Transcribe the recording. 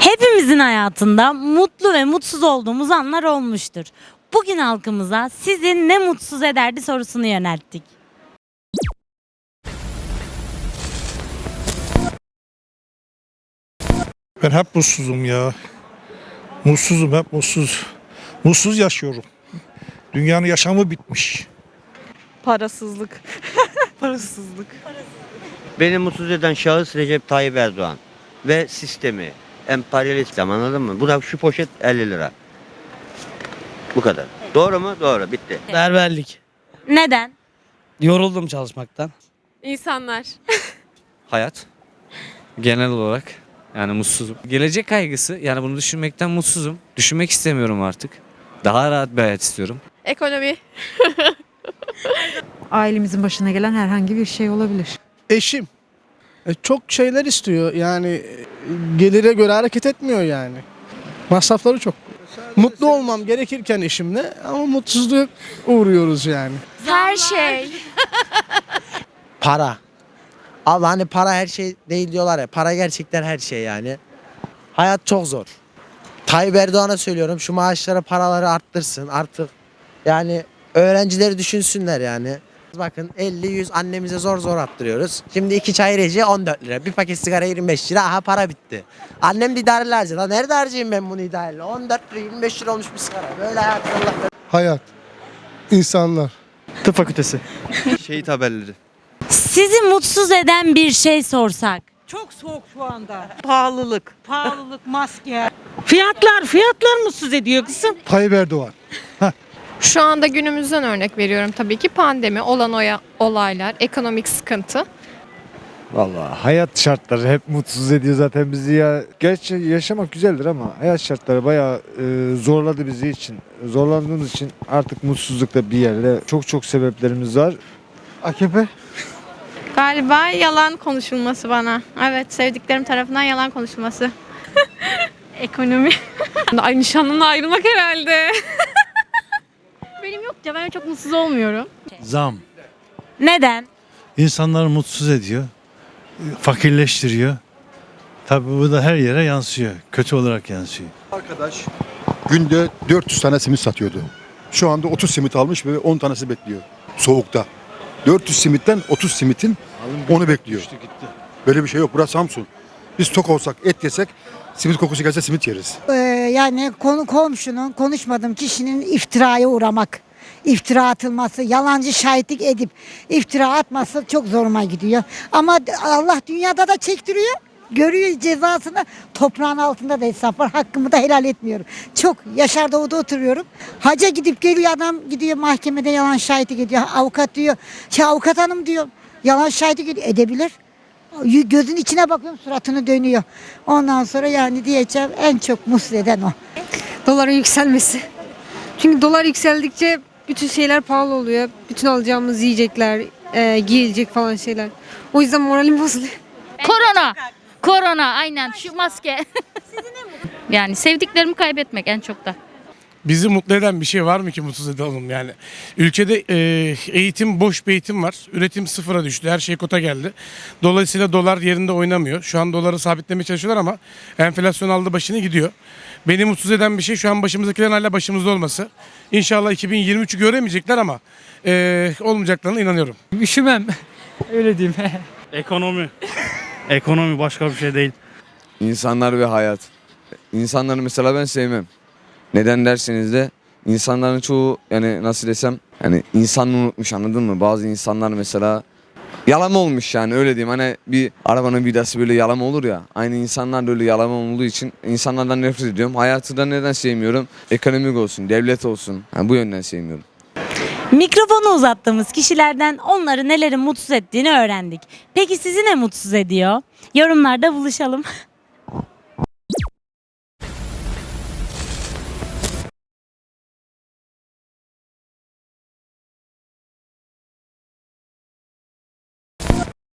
Hepimizin hayatında mutlu ve mutsuz olduğumuz anlar olmuştur. Bugün halkımıza sizi ne mutsuz ederdi sorusunu yönelttik. Ben hep mutsuzum ya. Mutsuzum hep mutsuz. Mutsuz yaşıyorum. Dünyanın yaşamı bitmiş. Parasızlık. Parasızlık. Beni mutsuz eden şahıs Recep Tayyip Erdoğan ve sistemi. Emperyalist anladın mı? Bu da şu poşet 50 lira. Bu kadar. Doğru mu? Doğru. Bitti. Berberlik. Neden? Yoruldum çalışmaktan. İnsanlar. hayat genel olarak yani mutsuzum. Gelecek kaygısı yani bunu düşünmekten mutsuzum. Düşünmek istemiyorum artık. Daha rahat bir hayat istiyorum. Ekonomi. ailemizin başına gelen herhangi bir şey olabilir. eşim çok şeyler istiyor yani e, gelire göre hareket etmiyor yani. Masrafları çok. Mutlu olmam gerekirken eşimle ama mutsuzluk uğruyoruz yani. Her şey. Para. Abi hani para her şey değil diyorlar ya. Para gerçekten her şey yani. Hayat çok zor. Tayyip Erdoğan'a söylüyorum şu maaşlara paraları arttırsın artık. Yani öğrencileri düşünsünler yani. Bakın 50-100 annemize zor zor attırıyoruz. Şimdi iki çay reji 14 lira. Bir paket sigara 25 lira. Aha para bitti. Annem de idareli harcıyor. Lan nerede harcayayım ben bunu idareli? 14 lira 25 lira olmuş bir sigara. Böyle hayat Allah. Hayat. insanlar. Tıp fakültesi. Şehit haberleri. Sizi mutsuz eden bir şey sorsak. Çok soğuk şu anda. Pahalılık. Pahalılık, maske. Fiyatlar, fiyatlar mutsuz ediyor kızım. Tayyip Erdoğan. Şu anda günümüzden örnek veriyorum tabii ki pandemi, olan oya, olaylar, ekonomik sıkıntı. Vallahi hayat şartları hep mutsuz ediyor zaten bizi ya. Gerçi yaşamak güzeldir ama hayat şartları bayağı e, zorladı bizi için. Zorlandığımız için artık mutsuzlukta bir yerde çok çok sebeplerimiz var. AKP Galiba yalan konuşulması bana. Evet, sevdiklerim tarafından yalan konuşulması. Ekonomi. Ay nişanlımla ayrılmak herhalde. Benim yok ya ben çok mutsuz olmuyorum. zam Neden? insanları mutsuz ediyor. Fakirleştiriyor. Tabii bu da her yere yansıyor. Kötü olarak yansıyor. Arkadaş günde 400 tane simit satıyordu. Şu anda 30 simit almış ve 10 tanesi bekliyor. Soğukta. 400 simitten 30 simitin onu bekliyor. Böyle bir şey yok. Burası Samsun. Biz tok olsak et yesek simit kokusu gelse simit yeriz. Ee, yani konu komşunun, konuşmadığım kişinin iftiraya uğramak. iftira atılması, yalancı şahitlik edip iftira atması çok zoruma gidiyor. Ama Allah dünyada da çektiriyor. Görüyor cezasını toprağın altında da hesap var. Hakkımı da helal etmiyorum. Çok Yaşar Doğu'da oturuyorum. Haca gidip geliyor adam gidiyor mahkemede yalan şahitlik ediyor. Avukat diyor. Ya avukat hanım diyor. Yalan şahitlik ediyor. Edebilir. Gözün içine bakıyorum suratını dönüyor. Ondan sonra yani diyeceğim en çok mutsuz eden o. Doların yükselmesi. Çünkü dolar yükseldikçe bütün şeyler pahalı oluyor. Bütün alacağımız yiyecekler, e, giyilecek falan şeyler. O yüzden moralim bozuluyor. Korona. Korona aynen şu maske. yani sevdiklerimi kaybetmek en çok da. Bizi mutlu eden bir şey var mı ki mutsuz edelim yani? Ülkede e, eğitim boş bir eğitim var. Üretim sıfıra düştü. Her şey kota geldi. Dolayısıyla dolar yerinde oynamıyor. Şu an doları sabitlemeye çalışıyorlar ama enflasyon aldı başını gidiyor. Beni mutsuz eden bir şey şu an başımızdakilerin hala başımızda olması. İnşallah 2023'ü göremeyecekler ama e, olmayacaklarına inanıyorum. Üşümem. Öyle diyeyim. Ekonomi. Ekonomi başka bir şey değil. İnsanlar ve hayat. İnsanları mesela ben sevmem. Neden derseniz de insanların çoğu yani nasıl desem yani insanlığı unutmuş anladın mı? Bazı insanlar mesela yalama olmuş yani öyle diyeyim. Hani bir arabanın vidası böyle yalama olur ya. Aynı insanlar da öyle yalama olduğu için insanlardan nefret ediyorum. Hayatı da neden sevmiyorum? Ekonomik olsun, devlet olsun. Yani bu yönden sevmiyorum. Mikrofonu uzattığımız kişilerden onları nelerin mutsuz ettiğini öğrendik. Peki sizi ne mutsuz ediyor? Yorumlarda buluşalım.